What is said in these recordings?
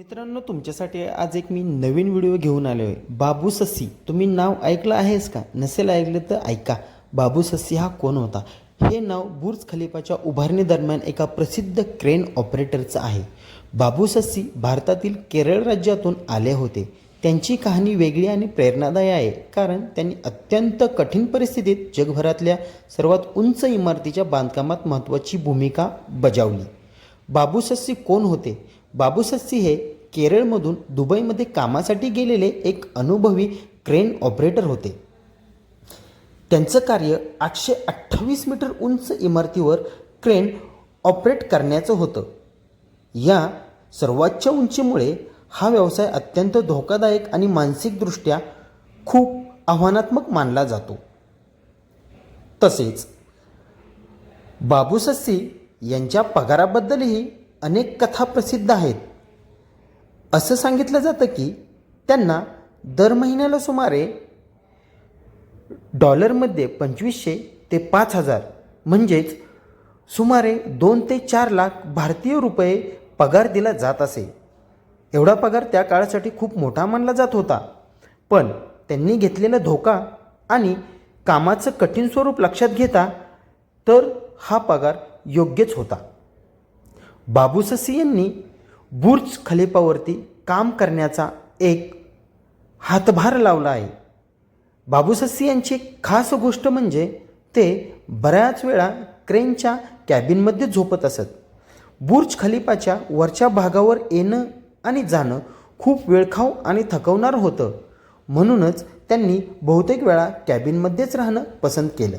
मित्रांनो तुमच्यासाठी आज एक मी नवीन व्हिडिओ घेऊन आलो आहे बाबू सस्सी तुम्ही नाव ऐकलं आहेस का? नसेल ऐकलं तर ऐका. बाबू सस्सी हा कोण होता? हे नाव बुर्ज खलिफाच्या उभारणीदरम्यान एका प्रसिद्ध क्रेन ऑपरेटरचं आहे. बाबू सस्सी भारतातील केरळ राज्यातून आले होते. त्यांची कहाणी वेगळी आणि प्रेरणादायी आहे कारण त्यांनी अत्यंत कठीण परिस्थितीत जगभरातल्या सर्वात उंच इमारतीच्या बांधकामात महत्त्वाची भूमिका बजावली. बाबू सस्सी कोण होते? बाबू सस्सी हे केरळमधून दुबईमध्ये कामासाठी गेलेले एक अनुभवी क्रेन ऑपरेटर होते. त्यांचं कार्य आठशे अठ्ठावीस मीटर उंच इमारतीवर क्रेन ऑपरेट करण्याचं होतं. या सर्वोच्च उंचीमुळे हा व्यवसाय अत्यंत धोकादायक आणि मानसिकदृष्ट्या खूप आव्हानात्मक मानला जातो. तसेच बाबू सस्सी यांच्या पगाराबद्दलही अनेक कथा प्रसिद्ध आहेत. असं सांगितलं जातं की त्यांना दर महिन्याला सुमारे डॉलरमध्ये पंचवीसशे ते पाच हजार म्हणजेच सुमारे दोन ते चार लाख भारतीय रुपये पगार दिला जात असे. एवढा पगार त्या काळासाठी खूप मोठा मानला जात होता. पण त्यांनी घेतलेला धोका आणि कामाचं कठीण स्वरूप लक्षात घेता तर हा पगार योग्यच होता. बाबू ससी यांनी बुर्ज खलिफावरती काम करण्याचा एक हातभार लावला आहे. बाबू यांची एक खास गोष्ट म्हणजे ते बऱ्याच वेळा क्रेनच्या कॅबिनमध्ये झोपत असत. बुर्ज खलिफाच्या वरच्या भागावर येणं आणि जाणं खूप वेळखाऊ आणि थकवणार होतं. म्हणूनच त्यांनी बहुतेक वेळा कॅबिनमध्येच राहणं पसंत केलं.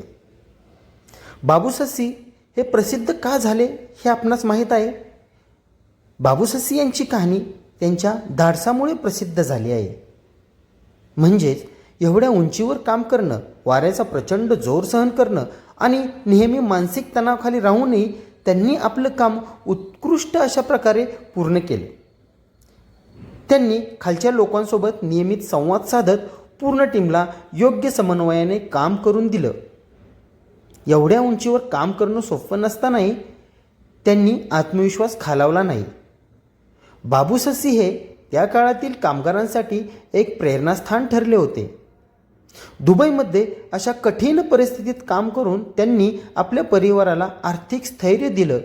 बाबू हे प्रसिद्ध का झाले हे आपणास माहीत आहे? बाबू यांची कहाणी त्यांच्या धाडसामुळे प्रसिद्ध झाली आहे. म्हणजेच एवढ्या उंचीवर काम करणं वाऱ्याचा प्रचंड जोर सहन करणं आणि नेहमी मानसिक तणावाखाली राहूनही त्यांनी आपलं काम उत्कृष्ट अशा प्रकारे पूर्ण केलं. त्यांनी खालच्या लोकांसोबत नियमित संवाद साधत पूर्ण टीमला योग्य समन्वयाने काम करून दिलं. एवढ्या उंचीवर काम करणं सोपं नसतानाही त्यांनी आत्मविश्वास खालावला नाही. बाबू सस्सी हे त्या काळातील कामगारांसाठी एक प्रेरणास्थान ठरले होते. दुबईमध्ये अशा कठीण परिस्थितीत काम करून त्यांनी आपल्या परिवाराला आर्थिक स्थैर्य दिलं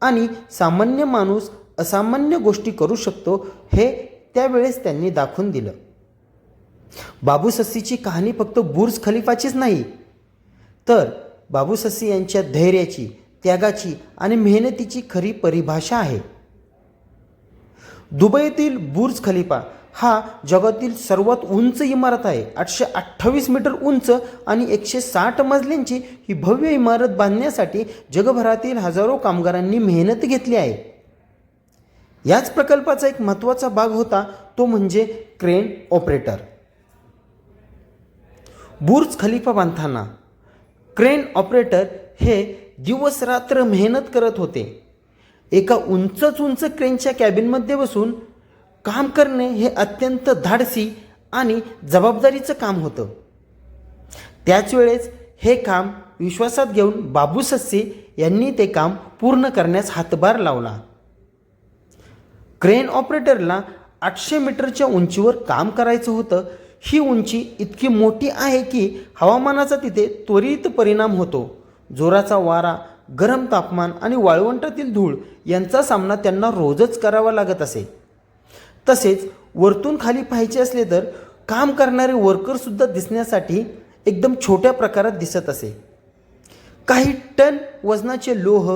आणि सामान्य माणूस असामान्य गोष्टी करू शकतो हे त्यावेळेस त्यांनी दाखवून दिलं. बाबू ससीची कहाणी फक्त बुर्ज खलिफाचीच नाही तर बाबूससी यांच्या धैर्याची त्यागाची आणि मेहनतीची खरी परिभाषा आहे. दुबईतील बुर्ज खलिफा हा जगातील सर्वात उंच इमारत आहे. आठशे अठ्ठावीस मीटर उंच आणि एकशे साठ मजल्यांची ही भव्य इमारत बांधण्यासाठी जगभरातील हजारो कामगारांनी मेहनत घेतली आहे. याच प्रकल्पाचा एक महत्त्वाचा भाग होता तो म्हणजे क्रेन ऑपरेटर. बुर्ज खलिफा बांधताना क्रेन ऑपरेटर हे दिवस रात्र मेहनत करत होते. एका उंचच उंच क्रेनच्या कॅबिनमध्ये बसून काम करणे हे अत्यंत धाडसी आणि जबाबदारीचं काम होतं. त्याच वेळेस हे काम विश्वासात घेऊन बाबू सस्सी यांनी ते काम पूर्ण करण्यास हातभार लावला. क्रेन ऑपरेटरला आठशे मीटरच्या उंचीवर काम करायचं होतं ही उंची इतकी मोठी आहे की हवामानाचा तिथे त्वरित परिणाम होतो. जोराचा वारा गरम तापमान आणि वाळवंटातील धूळ यांचा सामना त्यांना रोजच करावा लागत असे. तसेच वरतून खाली पाहायचे असले तर काम करणारे वर्करसुद्धा दिसण्यासाठी एकदम छोट्या प्रकारात दिसत असे. काही टन वजनाचे लोह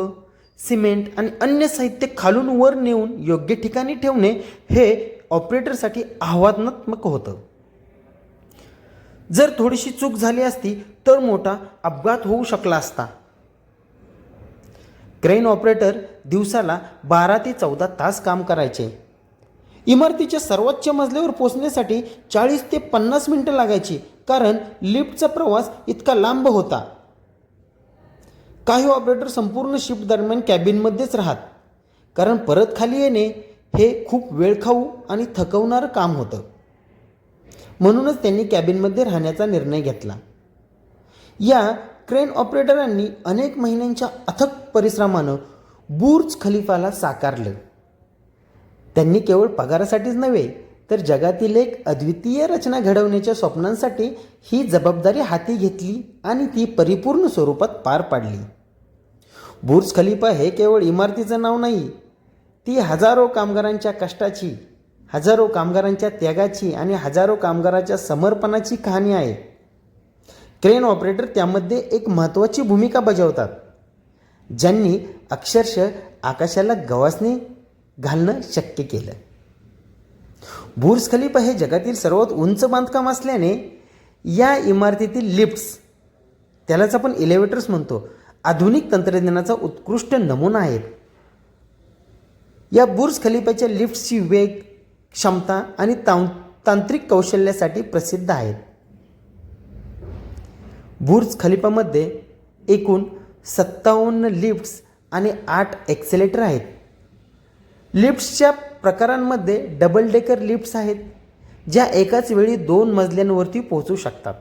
सिमेंट आणि अन्य साहित्य खालून वर नेऊन योग्य ठिकाणी ठेवणे हे ऑपरेटरसाठी आव्हानात्मक होतं. जर थोडीशी चूक झाली असती तर मोठा अपघात होऊ शकला असता. क्रेन ऑपरेटर दिवसाला बारा ते चौदा तास काम करायचे. इमारतीच्या सर्वोच्च मजल्यावर पोचण्यासाठी चाळीस ते पन्नास मिनटं लागायची कारण लिफ्टचा प्रवास इतका लांब होता. काही ऑपरेटर संपूर्ण शिफ्ट दरम्यान कॅबिनमध्येच राहत कारण परत खाली येणे हे खूप वेळखाऊ आणि थकवणारं काम होतं. म्हणूनच त्यांनी कॅबिनमध्ये राहण्याचा निर्णय घेतला. या क्रेन ऑपरेटरांनी अनेक महिन्यांच्या अथक परिश्रमानं बुर्ज खलिफाला साकारलं. त्यांनी केवळ पगारासाठीच नव्हे तर जगातील एक अद्वितीय रचना घडवण्याच्या स्वप्नांसाठी ही जबाबदारी हाती घेतली आणि ती परिपूर्ण स्वरूपात पार पाडली. बुर्ज खलिफा हे केवळ इमारतीचं नाव नाही ती हजारो कामगारांच्या कष्टाची हजारो कामगारांच्या त्यागाची आणि हजारो कामगाराच्या समर्पणाची कहाणी आहे. क्रेन ऑपरेटर त्यामध्ये एक महत्त्वाची भूमिका बजावतात. ज्यांनी अक्षरशः आकाशाला गवासने घालणं शक्य केलं. बुर्ज खलिफा हे जगातील सर्वात उंच बांधकाम असल्याने या इमारतीतील लिफ्ट्स त्यालाच आपण इलेव्हेटर्स म्हणतो आधुनिक तंत्रज्ञानाचा उत्कृष्ट नमुना आहेत. या बुर्ज खलिफाच्या लिफ्ट्सची वेग क्षमता आणि तां तांत्रिक कौशल्यासाठी प्रसिद्ध आहेत. बुर्ज खलिफामध्ये एकूण सत्तावन्न लिफ्ट्स आणि आठ एक्सेलेटर आहेत. लिफ्ट्सच्या प्रकारांमध्ये डबल डेकर लिफ्ट्स आहेत ज्या एकाच वेळी दोन मजल्यांवरती पोहोचू शकतात.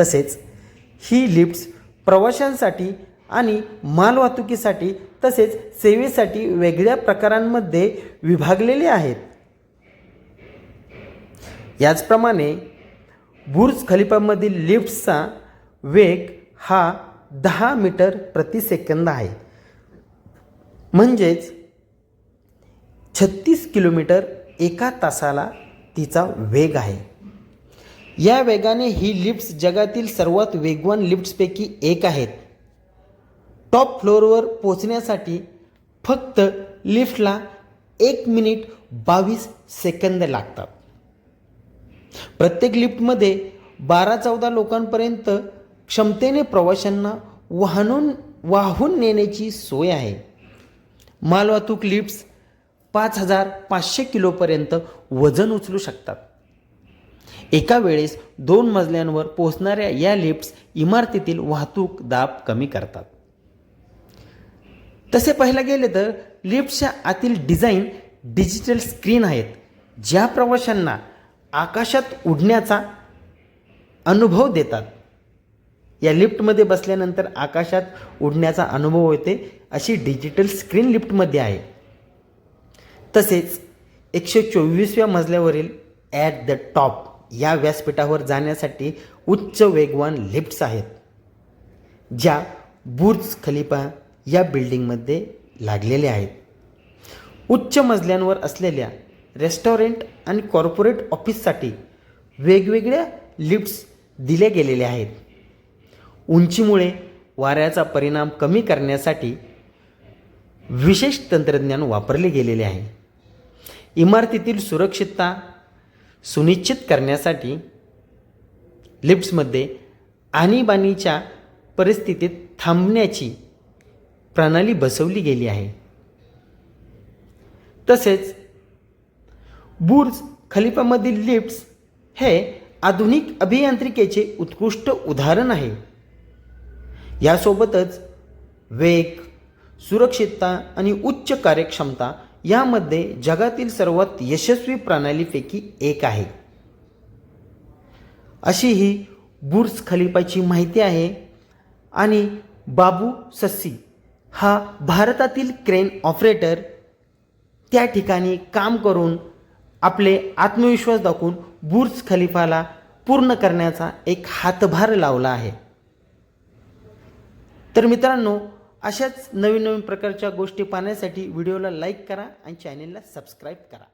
तसेच ही लिफ्ट्स प्रवाशांसाठी आणि मालवाहतुकीसाठी तसेच सेवेसाठी वेगळ्या प्रकारांमध्ये विभागलेले आहेत. याचप्रमाणे बुर्ज खलिफामधील लिफ्ट्सचा वेग हा दहा मीटर प्रति सेकंद आहे. म्हणजेच छत्तीस किलोमीटर एका तासाला तिचा वेग आहे. या वेगाने ही लिफ्ट्स जगातील सर्वात वेगवान लिफ्ट्सपैकी एक आहेत. टॉप फ्लोअरवर पोचण्यासाठी फक्त लिफ्टला एक मिनिट बावीस सेकंद लागतात. प्रत्येक लिफ्टमध्ये बारा चौदा लोकांपर्यंत क्षमतेने प्रवाशांना वाहनून वाहून नेण्याची सोय आहे. मालवाहतूक लिफ्ट्स पाच हजार पाचशे किलोपर्यंत वजन उचलू शकतात. एका वेळेस दोन मजल्यांवर पोहोचणाऱ्या या लिफ्ट्स इमारतीतील वाहतूक दाब कमी करतात. तसे पाहायला गेले तर लिफ्टच्या आतील डिझाईन डिजिटल स्क्रीन आहेत ज्या प्रवाशांना आकाशात उडण्याचा अनुभव देतात. या लिफ्टमध्ये बसल्यानंतर आकाशात उडण्याचा अनुभव येते अशी डिजिटल स्क्रीन लिफ्टमध्ये आहे. तसेच एकशे चोवीसव्या मजल्यावरील ॲट द टॉप या व्यासपीठावर जाण्यासाठी उच्च वेगवान लिफ्ट्स आहेत ज्या बुर्ज खलिफा या बिल्डिंगमध्ये लागलेल्या आहेत. उच्च मजल्यांवर असलेल्या रेस्टॉरंट आणि कॉर्पोरेट ऑफिससाठी वेगवेगळ्या लिफ्ट्स दिल्या गेलेल्या आहेत. उंचीमुळे वाऱ्याचा परिणाम कमी करण्यासाठी विशेष तंत्रज्ञान वापरले गेलेले आहे. इमारतीतील सुरक्षितता सुनिश्चित करण्यासाठी लिफ्ट्समध्ये आणीबाणीच्या परिस्थितीत थांबण्याची प्रणाली बसवली गेली आहे. तसेच बुर्ज खलिफामधील लिफ्ट्स हे आधुनिक अभियांत्रिकेचे उत्कृष्ट उदाहरण आहे. यासोबतच वेग सुरक्षितता आणि उच्च कार्यक्षमता यामध्ये जगातील सर्वात यशस्वी प्रणालीपैकी एक आहे. अशी ही बुर्ज खलिफाची माहिती आहे आणि बाबू सस्सी हा भारतातील क्रेन ऑपरेटर त्या ठिकाणी काम करून आपले आत्मविश्वास दाखवून बुर्ज खलिफाला पूर्ण करण्याचा एक हातभार लावला आहे. तर मित्रांनो अशाच नवीन नवीन प्रकारच्या गोष्टी पाहण्यासाठी व्हिडिओला लाईक करा आणि चॅनेलला सबस्क्राईब करा.